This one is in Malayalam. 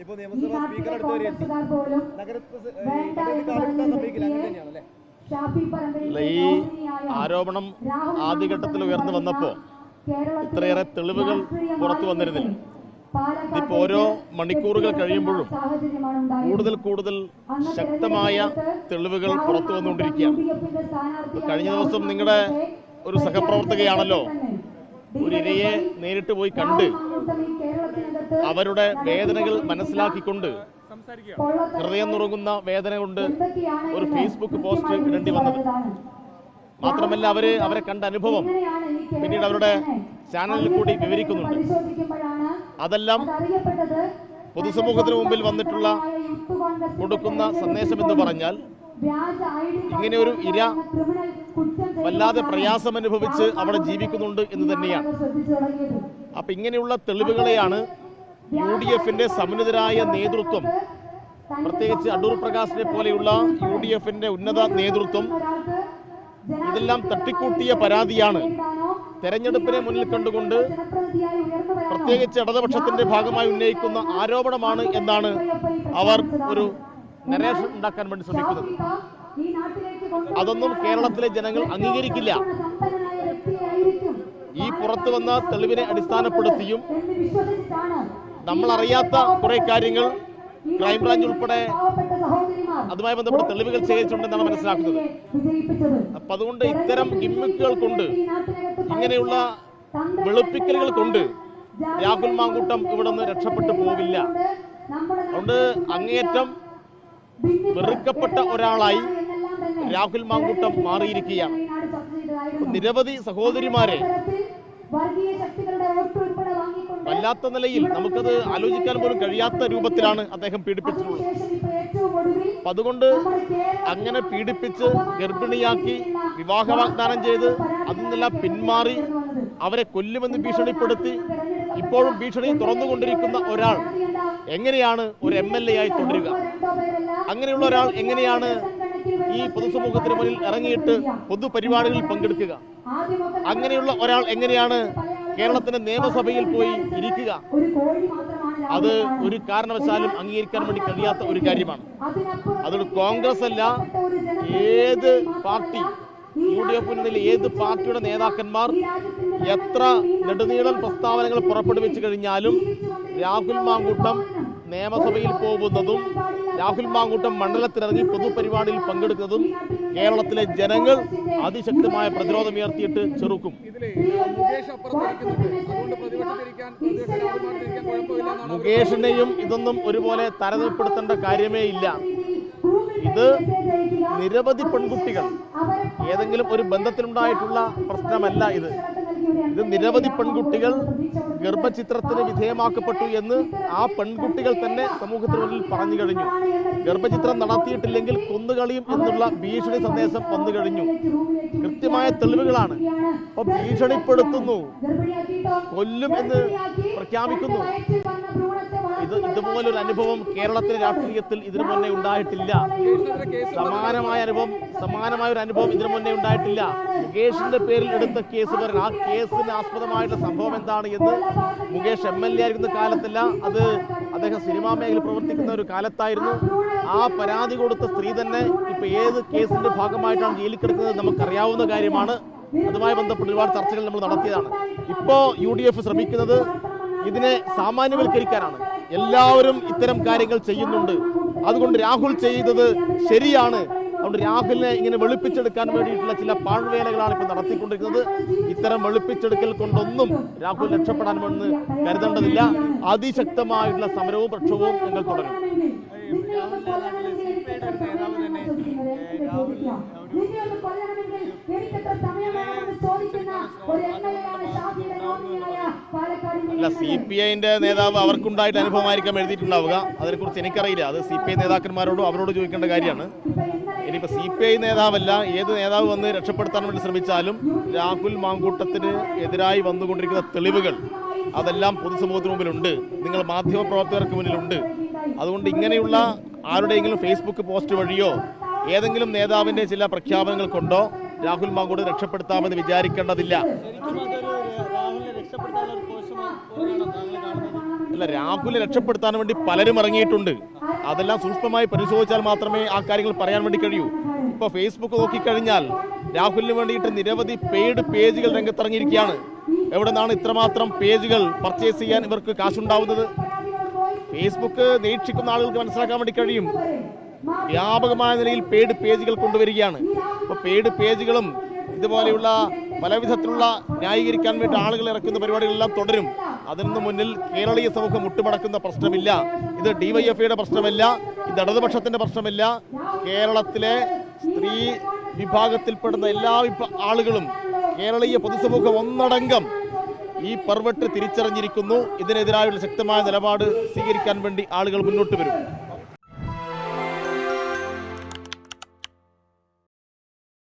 ഇപ്പൊ ഈ നിയമസഭാ സ്പീക്കർ അടുത്ത് നഗരത്തിൽ ഈ ആരോപണം ആദ്യഘട്ടത്തിൽ ഉയർന്നു വന്നപ്പോ വന്നപ്പോൾ ഇത്രയേറെ തെളിവുകൾ പുറത്തു വന്നിരുന്നില്ല. ഇപ്പൊ ഓരോ മണിക്കൂറുകൾ കഴിയുമ്പോഴും കൂടുതൽ കൂടുതൽ ശക്തമായ തെളിവുകൾ പുറത്തു വന്നുകൊണ്ടിരിക്കുകയാണ്. കഴിഞ്ഞ ദിവസം നിങ്ങളുടെ ഒരു സഹപ്രവർത്തകയാണല്ലോ. ഒരു ഇരയെ നേരിട്ട് പോയി കണ്ട് അവരുടെ വേദനകൾ മനസ്സിലാക്കിക്കൊണ്ട് ഹൃദയം നുറുങ്ങുന്ന വേദന കൊണ്ട് ഒരു ഫേസ്ബുക്ക് പോസ്റ്റ് ഇടേണ്ടി വന്നത്. മാത്രമല്ല അവർ അവരെ കണ്ട അനുഭവം. പിന്നീട് അവരുടെ ചാനലിൽ കൂടി വിവരിക്കുന്നുണ്ട്. അതെല്ലാം പൊതുസമൂഹത്തിന് മുമ്പിൽ വന്നിട്ടുള്ള കൊടുക്കുന്ന സന്ദേശം എന്ന് പറഞ്ഞാൽ ഇങ്ങനെ ഒരു ഇര വല്ലാതെ പ്രയാസം അനുഭവിച്ച് അവിടെ ജീവിക്കുന്നുണ്ട് എന്ന് തന്നെയാണ്. അപ്പൊ ഇങ്ങനെയുള്ള തെളിവുകളെയാണ് യു ഡി എഫിന്റെ സമുന്നതരായ നേതൃത്വം പ്രത്യേകിച്ച് അടൂർ പ്രകാശിനെ പോലെയുള്ള യു ഡി എഫിന്റെ ഉന്നത നേതൃത്വം ഇതെല്ലാം തട്ടിക്കൂട്ടിയ പരാതിയാണ്. തെരഞ്ഞെടുപ്പിനെ മുന്നിൽ കണ്ടുകൊണ്ട് പ്രത്യേകിച്ച് ഇടതുപക്ഷത്തിന്റെ ഭാഗമായി ഉന്നയിക്കുന്ന ആരോപണമാണ് എന്നാണ് അവർ ഒരു നരേഷൻ ഉണ്ടാക്കാൻ വേണ്ടി ശ്രമിക്കുന്നത്. അതൊന്നും കേരളത്തിലെ ജനങ്ങൾ അംഗീകരിക്കില്ല. ഈ പുറത്തു വന്ന തെളിവിനെ അടിസ്ഥാനപ്പെടുത്തിയും നമ്മൾ അറിയാത്ത കുറെ കാര്യങ്ങൾ ക്രൈംബ്രാഞ്ച് ഉൾപ്പെടെ അതുമായി ബന്ധപ്പെട്ട തെളിവുകൾ ശേഖരിച്ചിട്ടുണ്ടെന്നാണ് മനസ്സിലാക്കുന്നത്. അപ്പൊ അതുകൊണ്ട് ഇത്തരം ഗിമ്മിക്കുകൾ കൊണ്ട് ഇങ്ങനെയുള്ള വെളുപ്പിക്കലുകൾ കൊണ്ട് രാഹുൽ മാങ്കൂട്ടം ഇവിടെ നിന്ന് രക്ഷപ്പെട്ടു പോവില്ല. അതുകൊണ്ട് അങ്ങേയറ്റം വെറുക്കപ്പെട്ട ഒരാളായി രാഹുൽ മാങ്കൂട്ടം മാറിയിരിക്കുകയാണ്. നിരവധി സഹോദരിമാരെ വല്ലാത്ത നിലയിൽ നമുക്കത് ആലോചിക്കാൻ പോലും കഴിയാത്ത രൂപത്തിലാണ് അദ്ദേഹം പീഡിപ്പിച്ചിട്ടുള്ളത് അപ്പൊ അതുകൊണ്ട് അങ്ങനെ പീഡിപ്പിച്ച് ഗർഭിണിയാക്കി വിവാഹ വാഗ്ദാനം ചെയ്ത് അതിൽ നിന്നെല്ലാം പിന്മാറി അവരെ കൊല്ലുമെന്ന് ഭീഷണിപ്പെടുത്തി ഇപ്പോഴും ഭീഷണി തുറന്നുകൊണ്ടിരിക്കുന്ന ഒരാൾ. എങ്ങനെയാണ് ഒരു എം എൽ എ ആയി തുടരുക? അങ്ങനെയുള്ള ഒരാൾ എങ്ങനെയാണ് ഈ പൊതുസമൂഹത്തിന് മുന്നിൽ ഇറങ്ങിയിട്ട് പൊതുപരിപാടികളിൽ പങ്കെടുക്കുക. അങ്ങനെയുള്ള ഒരാൾ എങ്ങനെയാണ് കേരളത്തിന്റെ നിയമസഭയിൽ പോയി ഇരിക്കുക? അത് ഒരു കാരണവശാലും അംഗീകരിക്കാൻ വേണ്ടി കഴിയാത്ത ഒരു കാര്യമാണ്. അതുകൊണ്ട് കോൺഗ്രസ് അല്ല ഏത് പാർട്ടി? യു ഡി എഫിനുള്ളിൽ ഏത് പാർട്ടിയുടെ നേതാക്കന്മാർ എത്ര നെടുനീളൻ പ്രസ്താവനകൾ പുറപ്പെടുവിച്ചു കഴിഞ്ഞാലും രാഹുൽ മാങ്കൂട്ടം നിയമസഭയിൽ പോകുന്നതും രാഹുൽ മാങ്കൂട്ടം മണ്ഡലത്തിലിറങ്ങി പൊതുപരിപാടിയിൽ പങ്കെടുക്കുന്നതും കേരളത്തിലെ ജനങ്ങൾ അതിശക്തമായ പ്രതിരോധം ഉയർത്തിയിട്ട് ചെറുക്കും. മുകേഷിനെയും ഇതൊന്നും ഒരുപോലെ താരതമ്യപ്പെടുത്തേണ്ട കാര്യമേ ഇല്ല. ഇത് നിരവധി പെൺകുട്ടികൾ. ഏതെങ്കിലും ഒരു ബന്ധത്തിലുണ്ടായിട്ടുള്ള പ്രശ്നമല്ല ഇത്. ഇത് നിരവധി പെൺകുട്ടികൾ ഗർഭചിത്രത്തിന് വിധേയമാക്കപ്പെട്ടു എന്ന് ആ പെൺകുട്ടികൾ തന്നെ സമൂഹത്തിന് മുന്നിൽ പറഞ്ഞു കഴിഞ്ഞു. ഗർഭചിത്രം നടത്തിയിട്ടില്ലെങ്കിൽ കൊന്നുകളിയും എന്നുള്ള ഭീഷണി സന്ദേശം വന്നു കഴിഞ്ഞു. കൃത്യമായ തെളിവുകളാണ്. അപ്പൊ ഭീഷണിപ്പെടുത്തുന്നു. കൊല്ലും എന്ന് പ്രഖ്യാപിക്കുന്നു. ഇതുപോലൊരു അനുഭവം കേരളത്തിലെ രാഷ്ട്രീയത്തിൽ ഇതിനു മുന്നേ ഉണ്ടായിട്ടില്ല. സമാനമായ അനുഭവം സമാനമായ ഒരു അനുഭവം ഇതിനു മുന്നേ ഉണ്ടായിട്ടില്ല. മുകേഷിന്റെ പേരിൽ എടുത്ത കേസ് പറയാൻ ആ കേസിന് ആസ്പദമായിട്ടുള്ള സംഭവം എന്താണ് എന്ന് മുകേഷ് എം എൽ എ ആയിരുന്ന കാലത്തല്ല അത് അദ്ദേഹം സിനിമാ മേഖലയിൽ പ്രവർത്തിക്കുന്ന ഒരു കാലത്തായിരുന്നു. ആ പരാതി കൊടുത്ത സ്ത്രീ തന്നെ ഇപ്പൊ ഏത് കേസിന്റെ ഭാഗമായിട്ടാണ് ജയിലിൽ കിടക്കുന്നത് നമുക്കറിയാവുന്ന കാര്യമാണ്. അതുമായി ബന്ധപ്പെട്ട് ഒരുപാട് ചർച്ചകൾ നമ്മൾ നടത്തിയതാണ്. ഇപ്പോ യു ഡി എഫ് ശ്രമിക്കുന്നത് ഇതിനെ സാമാന്യവൽക്കരിക്കാനാണ്. എല്ലാവരും ഇത്തരം കാര്യങ്ങൾ ചെയ്യുന്നുണ്ട്. അതുകൊണ്ട് രാഹുൽ ചെയ്തത് ശരിയാണ്. അതുകൊണ്ട് രാഹുലിനെ ഇങ്ങനെ വെളുപ്പിച്ചെടുക്കാൻ വേണ്ടിയിട്ടുള്ള ചില പാഴ്വേലകളാണ് ഇപ്പോൾ നടത്തിക്കൊണ്ടിരിക്കുന്നത്. ഇത്തരം വെളുപ്പിച്ചെടുക്കൽ കൊണ്ടൊന്നും രാഹുൽ രക്ഷപ്പെടാൻ വേണ്ടി കരുതേണ്ടതില്ല. അതിശക്തമായിട്ടുള്ള സമരവും പ്രക്ഷോഭവും ഞങ്ങൾ തുടരും. അല്ല സി പി ഐന്റെ നേതാവ് അവർക്കുണ്ടായിട്ട് അനുഭവമായിരിക്കാം എഴുതിയിട്ടുണ്ടാവുക. അതിനെക്കുറിച്ച് എനിക്കറിയില്ല. അത് സി പി ഐ നേതാക്കന്മാരോടും അവരോട് ചോദിക്കേണ്ട കാര്യമാണ്. ഇനിയിപ്പോൾ സി പി ഐ നേതാവല്ല ഏത് നേതാവ് വന്ന് രക്ഷപ്പെടുത്താൻ വേണ്ടി ശ്രമിച്ചാലും രാഹുൽ മാങ്കൂട്ടത്തിന് എതിരായി വന്നുകൊണ്ടിരിക്കുന്ന തെളിവുകൾ അതെല്ലാം പൊതുസമൂഹത്തിന് മുമ്പിലുണ്ട്. നിങ്ങൾ മാധ്യമ പ്രവർത്തകർക്ക് മുന്നിലുണ്ട്. അതുകൊണ്ട് ഇങ്ങനെയുള്ള ആരുടെയെങ്കിലും ഫേസ്ബുക്ക് പോസ്റ്റ് വഴിയോ ഏതെങ്കിലും നേതാവിന്റെ ചില പ്രഖ്യാപനങ്ങൾ കൊണ്ടോ രാഹുൽ മാങ്കോട് രക്ഷപ്പെടുത്താമെന്ന് വിചാരിക്കേണ്ടതില്ല. അല്ല രാഹുലിനെ രക്ഷപ്പെടുത്താൻ വേണ്ടി പലരും ഇറങ്ങിയിട്ടുണ്ട്. അതെല്ലാം സൂക്ഷ്മമായി പരിശോധിച്ചാൽ മാത്രമേ ആ കാര്യങ്ങൾ പറയാൻ വേണ്ടി കഴിയൂ. ഇപ്പൊ ഫേസ്ബുക്ക് നോക്കിക്കഴിഞ്ഞാൽ രാഹുലിന് വേണ്ടിയിട്ട് നിരവധി പെയ്ഡ് പേജുകൾ രംഗത്തിറങ്ങിയിരിക്കുകയാണ്. എവിടെ നിന്നാണ് ഇത്രമാത്രം പേജുകൾ പർച്ചേസ് ചെയ്യാൻ ഇവർക്ക് കാശുണ്ടാവുന്നത്? ഫേസ്ബുക്ക് നിരീക്ഷിക്കുന്ന ആളുകൾക്ക് മനസ്സിലാക്കാൻ വേണ്ടി കഴിയും. വ്യാപകമായ നിലയിൽ പെയ്ഡ് പേജുകൾ കൊണ്ടുവരികയാണ്. അപ്പോൾ പെയ്ഡ് പേജുകളും ഇതുപോലെയുള്ള പല വിധത്തിലുള്ള ന്യായീകരിക്കാൻ വേണ്ടി ആളുകൾ ഇറക്കുന്ന പരിപാടികളെല്ലാം തുടരും. അതിനു മുന്നിൽ കേരളീയ സമൂഹം മുട്ടുമടക്കുന്ന പ്രശ്നമില്ല. ഇത് ഡിവൈഎഫ്ഐയുടെ പ്രശ്നമല്ല ഇത് ഇടതുപക്ഷത്തിന്റെ പ്രശ്നമില്ല. കേരളത്തിലെ സ്ത്രീ വിഭാഗത്തിൽപ്പെടുന്ന എല്ലാ ആളുകളും കേരളീയ പൊതുസമൂഹം ഒന്നടങ്കം ഈ പെർവെട്ട് തിരിച്ചറിഞ്ഞിരിക്കുന്നു. ഇതിനെതിരായുള്ള ശക്തമായ നിലപാട് സ്വീകരിക്കാൻ വേണ്ടി ആളുകൾ മുന്നോട്ട് വരും.